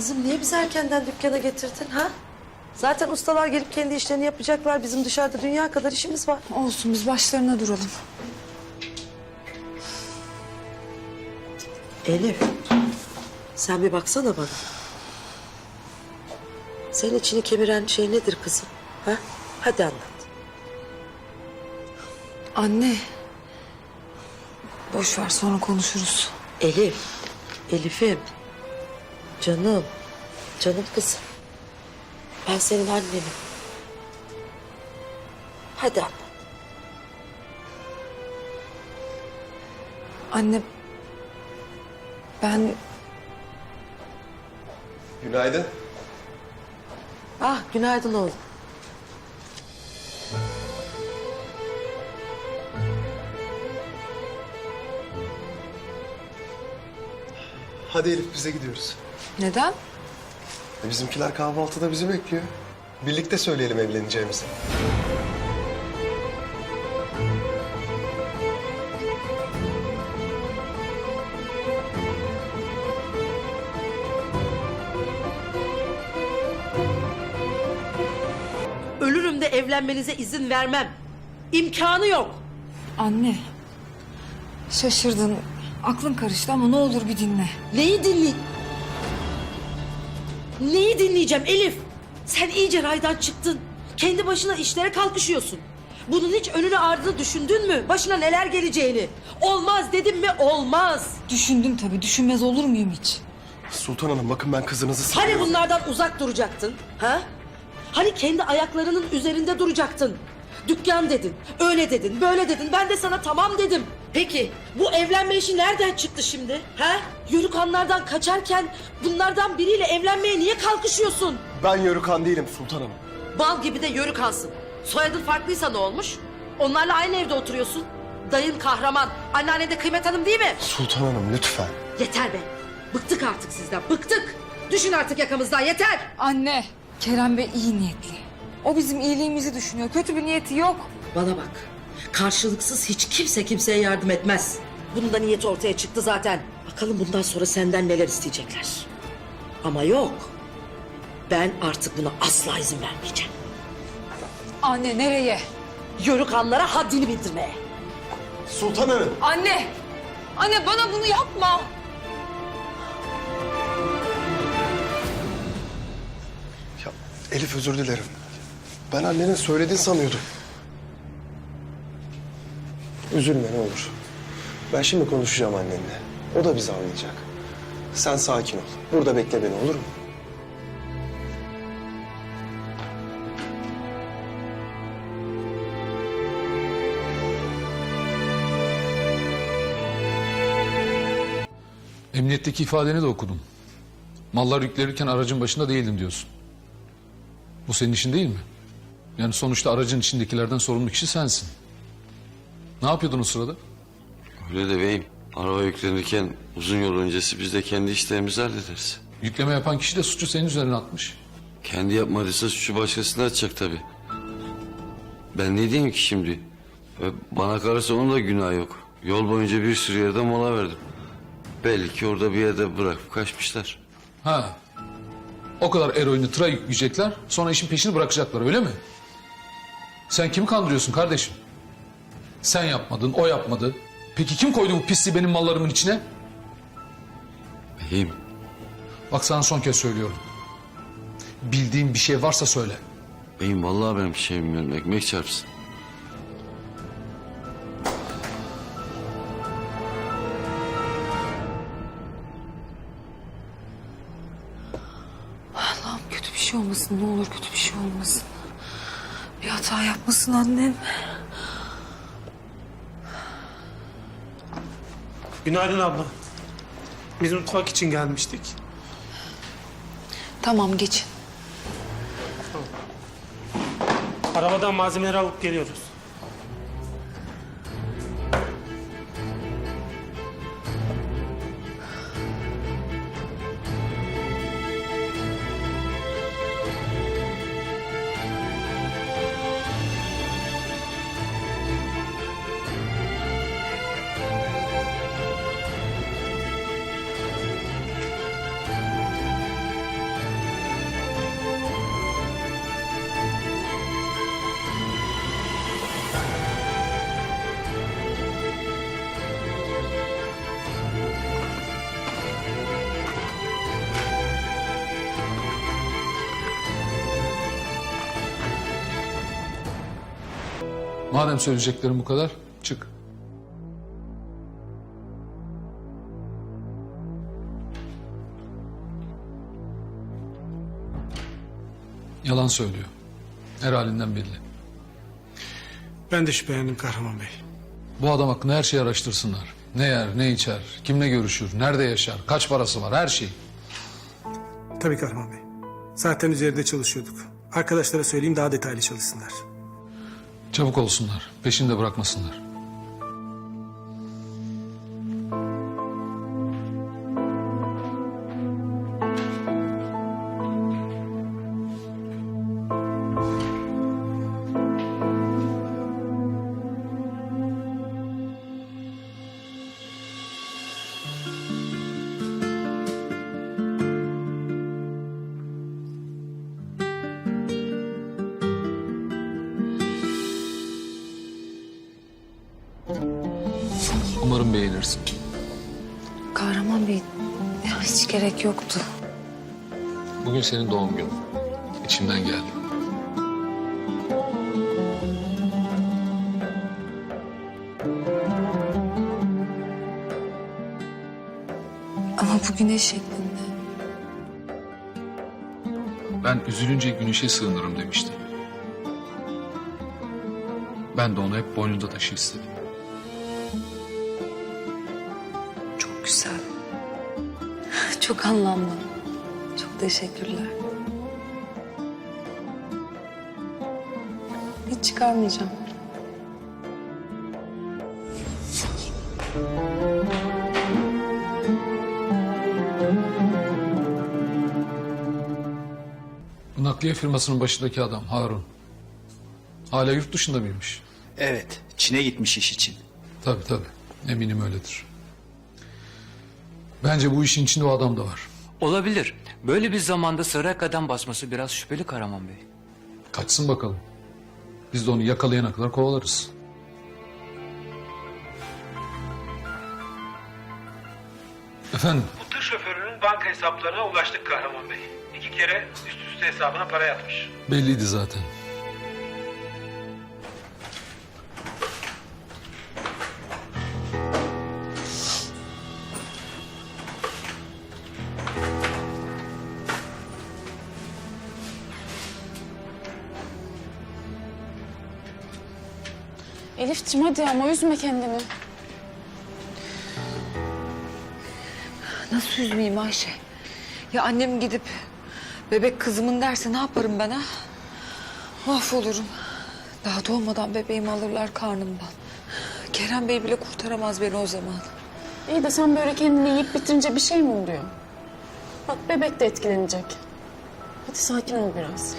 Kızım niye bizi erkenden dükkana getirdin ha? Zaten ustalar gelip kendi işlerini yapacaklar. Bizim dışarıda dünya kadar işimiz var. Olsun biz başlarına duralım. Elif, sen bir baksana bana. Senin içini kemiren şey nedir kızım? Ha? Hadi anlat. Anne. Boş ver sonra konuşuruz. Elif, Elif'im. Canım, canım kızım. Ben senin annenim. Hadi anlat. Anne ben Günaydın. Ah, günaydın oğlum. Hadi Elif bize gidiyoruz. neden? E, bizimkiler kahvaltıda bizi bekliyor. Birlikte söyleyelim evleneceğimizi. Ölürüm de evlenmenize izin vermem. İmkanı yok. Anne. Şaşırdın. Aklın karıştı ama ne olur bir dinle. Neyi dinley... Neyi dinleyeceğim Elif? Sen iyice raydan çıktın. Kendi başına işlere kalkışıyorsun. Bunun hiç önünü ardını düşündün mü? Başına neler geleceğini. Olmaz dedim mi olmaz. Düşündüm tabii. Düşünmez olur muyum hiç? Sultan Hanım bakın ben kızınızı Hani seviyorum. bunlardan uzak duracaktın? Ha? Hani kendi ayaklarının üzerinde duracaktın? Dükkan dedin, öyle dedin, böyle dedin. Ben de sana tamam dedim. Peki bu evlenme işi nereden çıktı şimdi? Ha? Yörük hanlardan kaçarken bunlardan biriyle evlenmeye niye kalkışıyorsun? Ben Yörükan değilim Sultan Hanım. Bal gibi de yörük hansın. Soyadın farklıysa ne olmuş? Onlarla aynı evde oturuyorsun. Dayın kahraman, anneanne de kıymet hanım değil mi? Sultan Hanım lütfen. Yeter be. Bıktık artık sizden, bıktık. Düşün artık yakamızdan, yeter. Anne. Kerem Bey iyi niyetli. O bizim iyiliğimizi düşünüyor. Kötü bir niyeti yok. Bana bak. Karşılıksız hiç kimse kimseye yardım etmez. Bunun da niyeti ortaya çıktı zaten. Bakalım bundan sonra senden neler isteyecekler. Ama yok. Ben artık buna asla izin vermeyeceğim. Anne nereye? Yörük hanlara haddini bildirmeye. Sultan Hanım. Anne. Anne bana bunu yapma. Ya Elif özür dilerim. Ben annenin söylediğini sanıyordum. Üzülme ne olur. Ben şimdi konuşacağım annenle. O da bizi anlayacak. Sen sakin ol. Burada bekle beni olur mu? Emniyetteki ifadeni de okudum. Mallar yüklenirken aracın başında değildim diyorsun. Bu senin işin değil mi? Yani sonuçta aracın içindekilerden sorumlu kişi sensin. Ne yapıyordun o sırada? Öyle de beyim. Araba yüklenirken uzun yol öncesi biz de kendi işlerimizi hallederiz. Yükleme yapan kişi de suçu senin üzerine atmış. Kendi yapmadıysa suçu başkasına atacak tabii. Ben ne diyeyim ki şimdi? E, Bana kalırsa onun da günah yok. Yol boyunca bir sürü yerde mola verdim. Belli ki orada bir yerde bırakıp kaçmışlar. Ha. O kadar eroini tıra yükleyecekler, sonra işin peşini bırakacaklar öyle mi? Sen kimi kandırıyorsun kardeşim? Sen yapmadın, o yapmadı. Peki kim koydu bu pisliği benim mallarımın içine? Beyim Bak sana son kez söylüyorum. Bildiğin bir şey varsa söyle. Beyim vallahi ben bir şey bilmiyorum. Ekmek çarpsın. Allah'ım kötü bir şey olmasın. Ne olur kötü bir şey olmasın. Bir hata yapmasın annem. Günaydın abla. Biz mutfak için gelmiştik. Tamam geçin. Arabadan malzemeleri alıp geliyoruz. Madem söyleyeceklerim bu kadar çık. Yalan söylüyor. Her halinden belli. Ben de şüphelendim Kahraman Bey. Bu adam hakkında her şeyi araştırsınlar. Ne yer, ne içer, kimle görüşür, nerede yaşar, kaç parası var, her şey. Tabii Kahraman Bey. Zaten üzerinde çalışıyorduk. Arkadaşlara söyleyeyim daha detaylı çalışsınlar. Çabuk olsunlar, peşinde bırakmasınlar. Umarım beğenirsin. Kahraman Bey ya hiç gerek yoktu. Bugün senin doğum günün. İçimden geldi. Ama bu güneş şeklinde. Ben üzülünce güneşe sığınırım demişti. Ben de onu hep boynunda taşı istedim. Çok anlamlı. Çok teşekkürler. Hiç çıkarmayacağım. Bu nakliye firmasının başındaki adam Harun. Hala yurt dışında mıymış? Evet, Çin'e gitmiş iş için. Tabii tabii. Eminim öyledir. Bence bu işin içinde o adam da var. Olabilir. Böyle bir zamanda sarı adam basması biraz şüpheli Karaman Bey. Kaçsın bakalım. Biz de onu yakalayana kadar kovalarız. Efendim? Bu tır şoförünün banka hesaplarına ulaştık Kahraman Bey. İki kere üst üste hesabına para yatmış. Belliydi zaten. Elif'ciğim hadi ama üzme kendini. Nasıl üzmeyeyim Ayşe? Ya annem gidip bebek kızımın derse ne yaparım ben ha? Mahvolurum. Daha doğmadan bebeğimi alırlar karnımdan. Kerem Bey bile kurtaramaz beni o zaman. İyi de sen böyle kendini yiyip bitirince bir şey mi oluyor? Bak bebek de etkilenecek. Hadi sakin ol biraz.